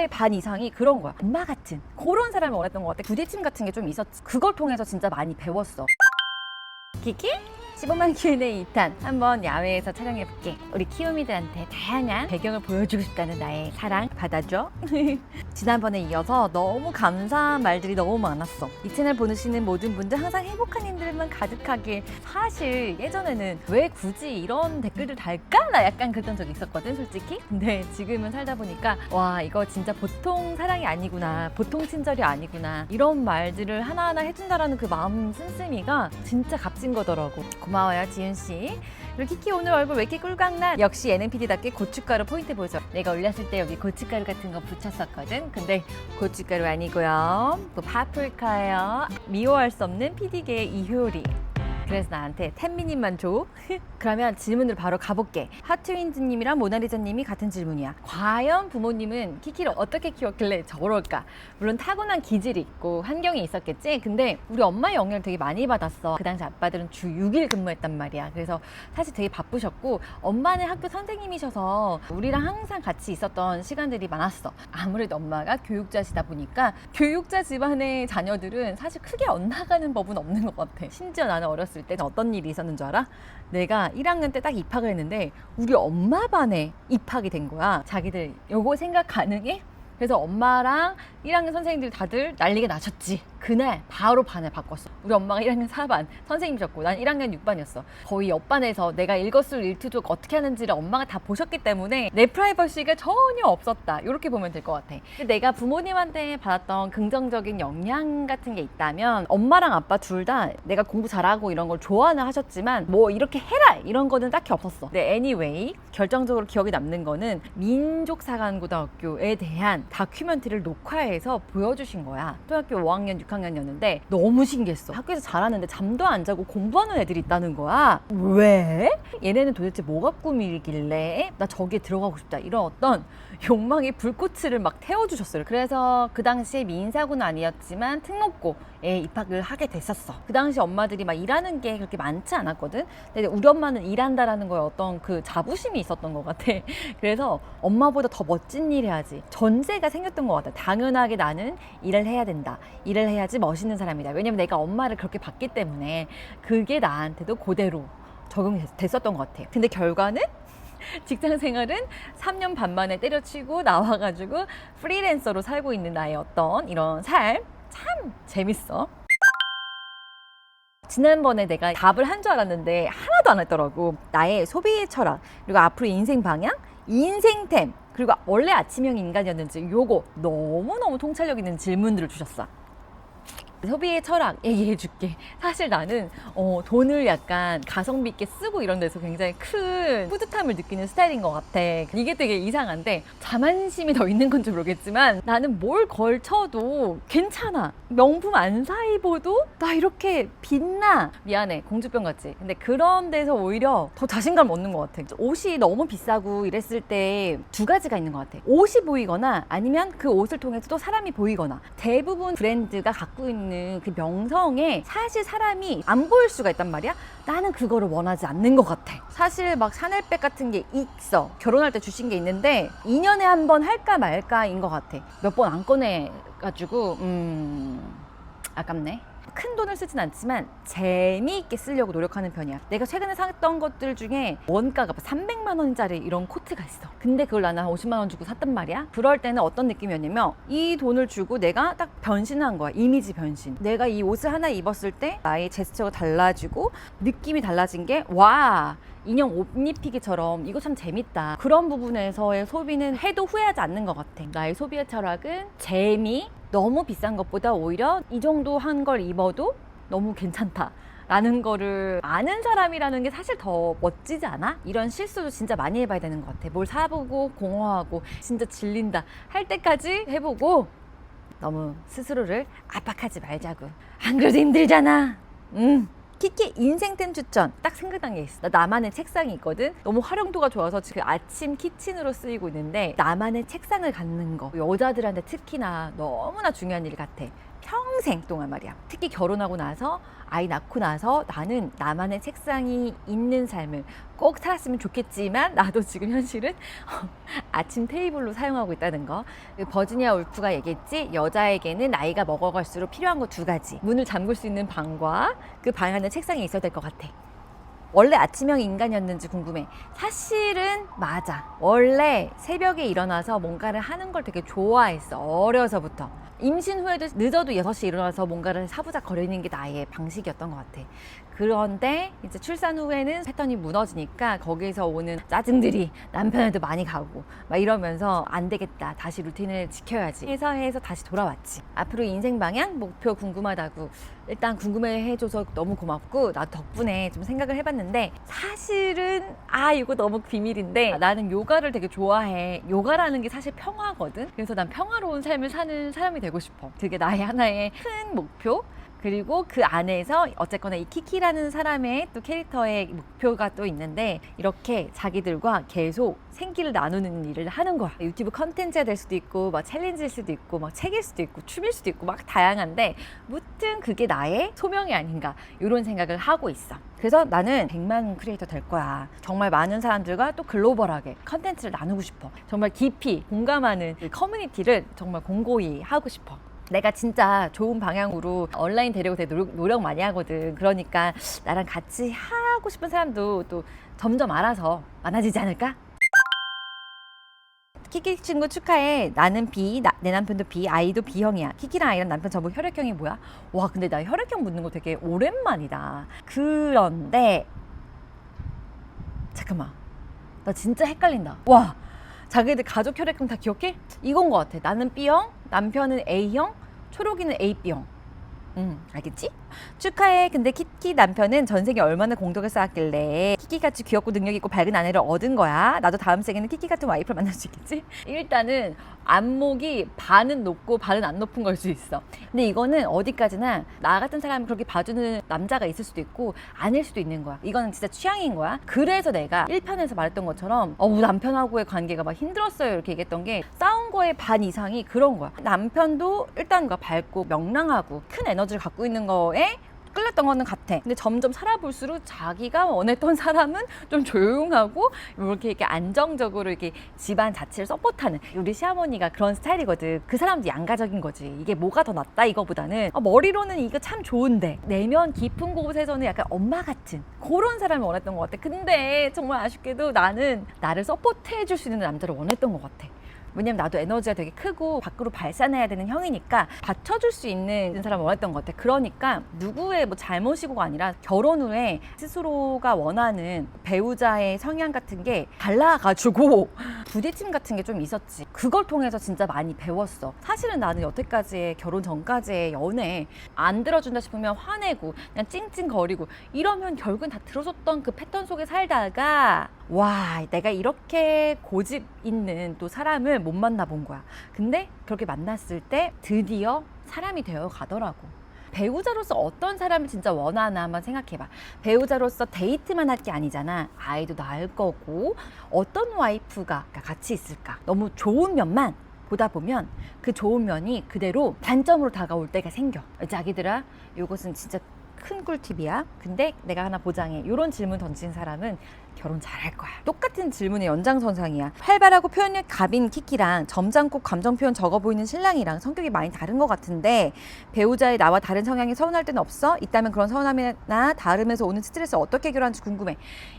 그거의 반 이상이 그런 거야. 엄마 같은 그런 사람을 원했던 것 같아. 부대침 같은 게 좀 있었지. 그걸 통해서 진짜 많이 배웠어. 키키? 15만 Q&A 2탄 한번 야외에서 촬영해볼게. 우리 키우미들한테 다양한 배경을 보여주고 싶다는 나의 사랑 받아줘. 지난번에 이어서 너무 감사한 말들이 너무 많았어. 이 채널 보시는 모든 분들 항상 행복한 일들만 가득하길. 사실 예전에는 왜 굳이 이런 댓글들 달까? 나 약간 그랬던 적이 있었거든, 솔직히. 근데 지금은 살다 보니까 와 이거 진짜 보통 사랑이 아니구나, 보통 친절이 아니구나 이런 말들을 하나하나 해준다라는 그 마음 씀씀이가 진짜 값진 거더라고. 고마워요, 지윤 씨. 그리고 키키 오늘 얼굴 왜 이렇게 꿀광나? 역시 예능PD답게 고춧가루 포인트 보죠. 내가 올렸을 때 여기 고춧가루 같은 거 붙였었거든. 근데 고춧가루 아니고요. 또 파프리카예요. 미워할 수 없는 PD계의 이효리. 그래서 나한테 10미닛만 줘. 그러면 질문을 바로 가볼게. 하트윈즈님이랑 모나리자님이 같은 질문이야. 과연 부모님은 키키를 어떻게 키웠길래 저럴까? 물론 타고난 기질이 있고 환경이 있었겠지. 근데 우리 엄마의 영향을 되게 많이 받았어. 그 당시 아빠들은 주 6일 근무했단 말이야. 그래서 사실 되게 바쁘셨고 엄마는 학교 선생님이셔서 우리랑 항상 같이 있었던 시간들이 많았어. 아무래도 엄마가 교육자시다 보니까 교육자 집안의 자녀들은 사실 크게 엇나가는 법은 없는 것 같아. 심지어 나는 어렸을 때 어떤 일이 있었는 줄 알아? 내가 1학년 때 딱 입학을 했는데 우리 엄마 반에 입학이 된 거야. 자기들 요거 생각 가능해? 그래서 엄마랑 1학년 선생님들 다들 난리가 나셨지. 그날 바로 반을 바꿨어. 우리 엄마가 1학년 4반 선생님이셨고 난 1학년 6반이었어. 거의 옆반에서 내가 일거수일투족 어떻게 하는지를 엄마가 다 보셨기 때문에 내 프라이버시가 전혀 없었다. 이렇게 보면 될 것 같아. 내가 부모님한테 받았던 긍정적인 영향 같은 게 있다면 엄마랑 아빠 둘 다 내가 공부 잘하고 이런 걸 좋아는 하셨지만 뭐 이렇게 해라 이런 거는 딱히 없었어. 근데 anyway 결정적으로 기억에 남는 거는 민족사관고등학교에 대한 다큐멘터리를 녹화해서 보여주신 거야. 초등학교 5학년, 6 학년이었는데 너무 신기했어. 학교에서 잘하는데 잠도 안 자고 공부하는 애들이 있다는 거야. 왜? 얘네는 도대체 뭐가 꿈이길래 나 저기에 들어가고 싶다 이런 어떤 욕망의 불꽃을 막 태워주셨어요. 그래서 그 당시에 민사고는 아니었지만 특목고에 입학을 하게 됐었어. 그 당시 엄마들이 막 일하는 게 그렇게 많지 않았거든. 근데 우리 엄마는 일한다라는 거에 어떤 그 자부심이 있었던 것 같아. 그래서 엄마보다 더 멋진 일 해야지. 전제가 생겼던 것 같아. 당연하게 나는 일을 해야 된다. 일을 해야 지 멋있는 사람이다. 왜냐면 내가 엄마를 그렇게 봤기 때문에 그게 나한테도 그대로 적용이 됐- 됐었던 것 같아요. 근데 결과는 직장 생활은 3년 반 만에 때려치고 나와가지고 프리랜서로 살고 있는 나의 어떤 이런 삶 참 재밌어. 지난번에 내가 답을 한 줄 알았는데 하나도 안 했더라고. 나의 소비 철학, 그리고 앞으로 인생 방향, 인생템, 그리고 원래 아침형 인간이었는지 요거 너무너무 통찰력 있는 질문들을 주셨어. 소비의 철학 얘기해 줄게. 사실 나는 어, 돈을 약간 가성비 있게 쓰고 이런 데서 굉장히 큰 뿌듯함을 느끼는 스타일인 것 같아. 이게 되게 이상한데 자만심이 더 있는 건지 모르겠지만 나는 뭘 걸쳐도 괜찮아. 명품 안 사 입어도 나 이렇게 빛나. 미안해. 공주병 같지? 근데 그런 데서 오히려 더 자신감 얻는 것 같아. 옷이 너무 비싸고 이랬을 때 두 가지가 있는 것 같아. 옷이 보이거나 아니면 그 옷을 통해서 또 사람이 보이거나 대부분 브랜드가 갖고 있는 그 명성에 사실 사람이 안 보일 수가 있단 말이야. 나는 그거를 원하지 않는 것 같아. 사실 막 샤넬백 같은 게 있어. 결혼할 때 주신 게 있는데 2년에 한 번 할까 말까인 것 같아. 몇 번 안 꺼내가지고 음 아깝네. 큰 돈을 쓰진 않지만 재미있게 쓰려고 노력하는 편이야. 내가 최근에 샀던 것들 중에 원가가 300만 원짜리 이런 코트가 있어. 근데 그걸 나는 한 50만 원 주고 샀단 말이야. 그럴 때는 어떤 느낌이었냐면 이 돈을 주고 내가 딱 변신한 거야. 이미지 변신. 내가 이 옷을 하나 입었을 때 나의 제스처가 달라지고 느낌이 달라진 게 와. 인형 옷 입히기처럼 이거 참 재밌다. 그런 부분에서의 소비는 해도 후회하지 않는 것 같아. 나의 소비의 철학은 재미, 너무 비싼 것보다 오히려 이 정도 한 걸 입어도 너무 괜찮다. 라는 거를 아는 사람이라는 게 사실 더 멋지지 않아? 이런 실수도 진짜 많이 해봐야 되는 것 같아. 뭘 사보고 공허하고 진짜 질린다 할 때까지 해보고 너무 스스로를 압박하지 말자고. 안 그래도 힘들잖아. 응. 키키 인생템 추천 딱 생각난 게 있어. 나 나만의 책상이 있거든. 너무 활용도가 좋아서 지금 아침 키친으로 쓰이고 있는데 나만의 책상을 갖는 거 여자들한테 특히나 너무나 중요한 일 같아. 평생 동안 말이야. 특히 결혼하고 나서 아이 낳고 나서 나는 나만의 책상이 있는 삶을 꼭 살았으면 좋겠지만 나도 지금 현실은 아침 테이블로 사용하고 있다는 거. 그 버지니아 울프가 얘기했지 여자에게는 나이가 먹어갈수록 필요한 거 두 가지. 문을 잠글 수 있는 방과 그 방 안에 책상이 있어야 될 것 같아. 원래 아침형 인간이었는지 궁금해. 사실은 맞아. 원래 새벽에 일어나서 뭔가를 하는 걸 되게 좋아했어. 어려서부터. 임신 후에도 늦어도 6시에 일어나서 뭔가를 사부작 거리는 게 나의 방식이었던 것 같아. 그런데 이제 출산 후에는 패턴이 무너지니까 거기에서 오는 짜증들이 남편한테 많이 가고 막 이러면서 안 되겠다. 다시 루틴을 지켜야지. 해서 해서 다시 돌아왔지. 앞으로 인생 방향, 목표 궁금하다고 일단 궁금해 해줘서 너무 고맙고 나 덕분에 좀 생각을 해봤는데 사실은 아 이거 너무 비밀인데 나는 요가를 되게 좋아해 요가라는 게 사실 평화거든 그래서 난 평화로운 삶을 사는 사람이 되고 싶어. 그게 나의 하나의 큰 목표 그리고 그 안에서 어쨌거나 이 키키라는 사람의 또 캐릭터의 목표가 또 있는데 이렇게 자기들과 계속 생기를 나누는 일을 하는 거야. 유튜브 컨텐츠가 될 수도 있고 막 챌린지일 수도 있고 막 책일 수도 있고 춤일 수도 있고 막 다양한데 무튼 그게 나의 소명이 아닌가 이런 생각을 하고 있어. 그래서 나는 100만 크리에이터 될 거야. 정말 많은 사람들과 또 글로벌하게 컨텐츠를 나누고 싶어. 정말 깊이 공감하는 그 커뮤니티를 정말 공고히 하고 싶어. 내가 진짜 좋은 방향으로 온라인 되려고 되게 노력, 노력 많이 하거든. 그러니까 나랑 같이 하고 싶은 사람도 또 점점 알아서 많아지지 않을까? 키키 친구 축하해. 나는 B, 나- 내 남편도 B, 아이도 B형이야. 키키랑 아이랑 남편 전부 혈액형이 뭐야? 와, 근데 나 혈액형 묻는 거 되게 오랜만이다. 그런데 잠깐만, 나 진짜 헷갈린다. 와, 자기들 가족 혈액형 다 기억해? 이건 것 같아. 나는 B형, 남편은 A형, 초록이는 AB형. 응, 알겠지? 축하해. 근데 키키 남편은 전생에 얼마나 공덕을 쌓았길래 키키같이 귀엽고 능력 있고 밝은 아내를 얻은 거야. 나도 다음 생에는 키키 같은 와이프를 만날 수 있겠지? 일단은 안목이 반은 높고 반은 안 높은 걸 수 있어. 근데 이거는 어디까지나 나 같은 사람이 그렇게 봐주는 남자가 있을 수도 있고 아닐 수도 있는 거야. 이거는 진짜 취향인 거야. 그래서 내가 1편에서 말했던 것처럼 어, 남편하고의 관계가 막 힘들었어요. 이렇게 얘기했던 게 싸 운 거의 반 이상이 그런 거야. 남편도 일단 가 밝고 명랑하고 큰 에너지를 갖고 있는 거에 끌렸던 거는 같아. 근데 점점 살아볼수록 자기가 원했던 사람은 좀 조용하고 이렇게 이렇게 안정적으로 이렇게 집안 자체를 서포트하는 우리 시어머니가 그런 스타일이거든. 그 사람도 양가적인 거지. 이게 뭐가 더 낫다 이거보다는 아, 머리로는 이거 참 좋은데 내면 깊은 곳에서는 약간 엄마 같은 그런 사람을 원했던 것 같아. 근데 정말 아쉽게도 나는 나를 서포트해 줄 수 있는 남자를 원했던 것 같아. 왜냐면 나도 에너지가 되게 크고 밖으로 발산해야 되는 형이니까 받쳐줄 수 있는 사람을 원했던 것 같아. 그러니까 누구의 뭐 잘못이고가 아니라 결혼 후에 스스로가 원하는 배우자의 성향 같은 게 달라가지고 부딪힘 같은 게 좀 있었지. 그걸 통해서 진짜 많이 배웠어. 사실은 나는 여태까지의 결혼 전까지의 연애 안 들어준다 싶으면 화내고 그냥 찡찡거리고 이러면 결국은 다 들어줬던 그 패턴 속에 살다가 와 내가 이렇게 고집 있는 또 사람을 못 만나본 거야. 근데 그렇게 만났을 때 드디어 사람이 되어 가더라고. 배우자로서 어떤 사람을 진짜 원하나 한번 생각해봐. 배우자로서 데이트만 할 게 아니잖아. 아이도 낳을 거고 어떤 와이프가 같이 있을까? 너무 좋은 면만 보다 보면 그 좋은 면이 그대로 단점으로 다가올 때가 생겨. 자기들아, 요것은 진짜 큰 꿀팁이야. 근데 내가 하나 보장해. 이런 질문 던진 사람은 결혼 잘할 거야. 똑같은 질문의 연장선상이야. 활발하고 표현력 갑인 키키랑 점잖고 감정 표현 적어 보이는 신랑이랑 성격이 많이 다른 것 같은데 배우자의 나와 다른 성향이 서운할 때는 없어? 있다면 그런 서운함이나 다름에서 오는 스트레스 어떻게 해결하는지 궁금해.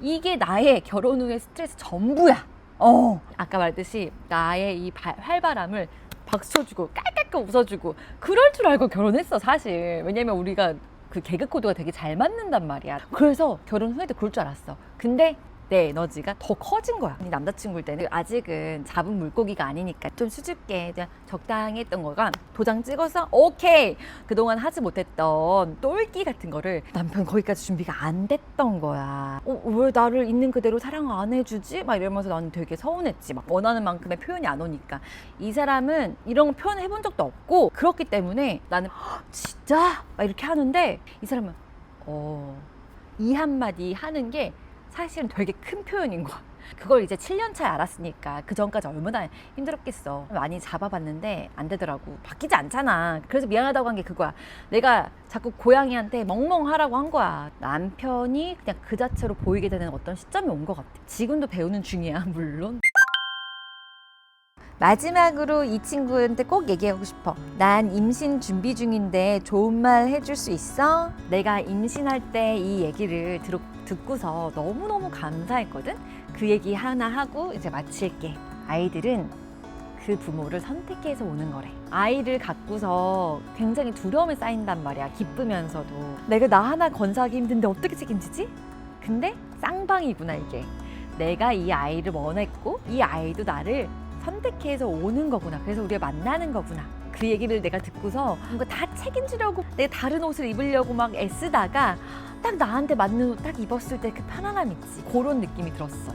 이게 나의 결혼 후의 스트레스 전부야. 어. 아까 말했듯이 나의 이 발- 활발함을 박수 쳐주고 깔깔깔 웃어주고 그럴 줄 알고 결혼했어 사실. 왜냐면 우리가 그 개그 코드가 되게 잘 맞는단 말이야. 그래서 결혼 후에도 그럴 줄 알았어. 근데 내 에너지가 더 커진 거야. 이 남자친구일 때는 아직은 잡은 물고기가 아니니까 좀 수줍게 그냥 적당히 했던 거가 도장 찍어서 오케이 그동안 하지 못했던 똘끼 같은 거를 남편 거기까지 준비가 안 됐던 거야. 어, 왜 나를 있는 그대로 사랑 안 해주지? 막 이러면서 나는 되게 서운했지. 막 원하는 만큼의 표현이 안 오니까 이 사람은 이런 거 표현 해 본 적도 없고 그렇기 때문에 나는 "헉, 진짜 막 이렇게 하는데 이 사람은 어. 이 한마디 하는 게 사실은 되게 큰 표현인 거야. 그걸 이제 7년 차에 알았으니까 그 전까지 얼마나 힘들었겠어. 많이 잡아봤는데 안 되더라고. 바뀌지 않잖아. 그래서 미안하다고 한 게 그거야. 내가 자꾸 고양이한테 멍멍하라고 한 거야. 남편이 그냥 그 자체로 보이게 되는 어떤 시점이 온 것 같아. 지금도 배우는 중이야, 물론. 마지막으로 이 친구한테 꼭 얘기하고 싶어. 난 임신 준비 중인데 좋은 말 해줄 수 있어? 내가 임신할 때 이 얘기를 들어, 듣고서 너무너무 감사했거든? 그 얘기 하나 하고 이제 마칠게. 아이들은 그 부모를 선택해서 오는 거래. 아이를 갖고서 굉장히 두려움이 쌓인단 말이야. 기쁘면서도. 내가 나 하나 건사하기 힘든데 어떻게 책임지지? 근데 쌍방이구나, 이게. 내가 이 아이를 원했고, 이 아이도 나를 선택해서 오는 거구나. 그래서 우리가 만나는 거구나. 그 얘기를 내가 듣고서 뭔가 다 책임지려고 내 다른 옷을 입으려고 막 애쓰다가 딱 나한테 맞는 옷 딱 입었을 때 그 편안함 있지. 그런 느낌이 들었어.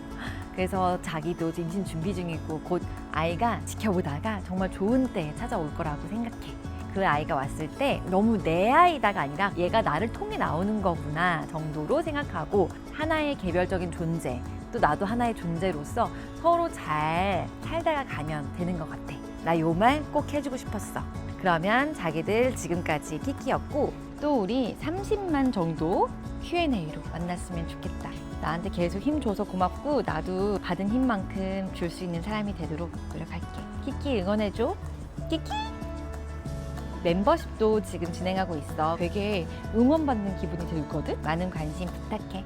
그래서 자기도 임신 준비 중이고 곧 아이가 지켜보다가 정말 좋은 때에 찾아올 거라고 생각해. 그 아이가 왔을 때 너무 내 아이다가 아니라 얘가 나를 통해 나오는 거구나 정도로 생각하고 하나의 개별적인 존재 또 나도 하나의 존재로서 서로 잘 살다가 가면 되는 것 같아. 나 요 말 꼭 해주고 싶었어. 그러면 자기들 지금까지 키키였고 또 우리 30만 정도 Q&A로 만났으면 좋겠다. 나한테 계속 힘 줘서 고맙고 나도 받은 힘만큼 줄 수 있는 사람이 되도록 노력할게. 키키 응원해줘. 키키! 멤버십도 지금 진행하고 있어. 되게 응원받는 기분이 들거든? 많은 관심 부탁해.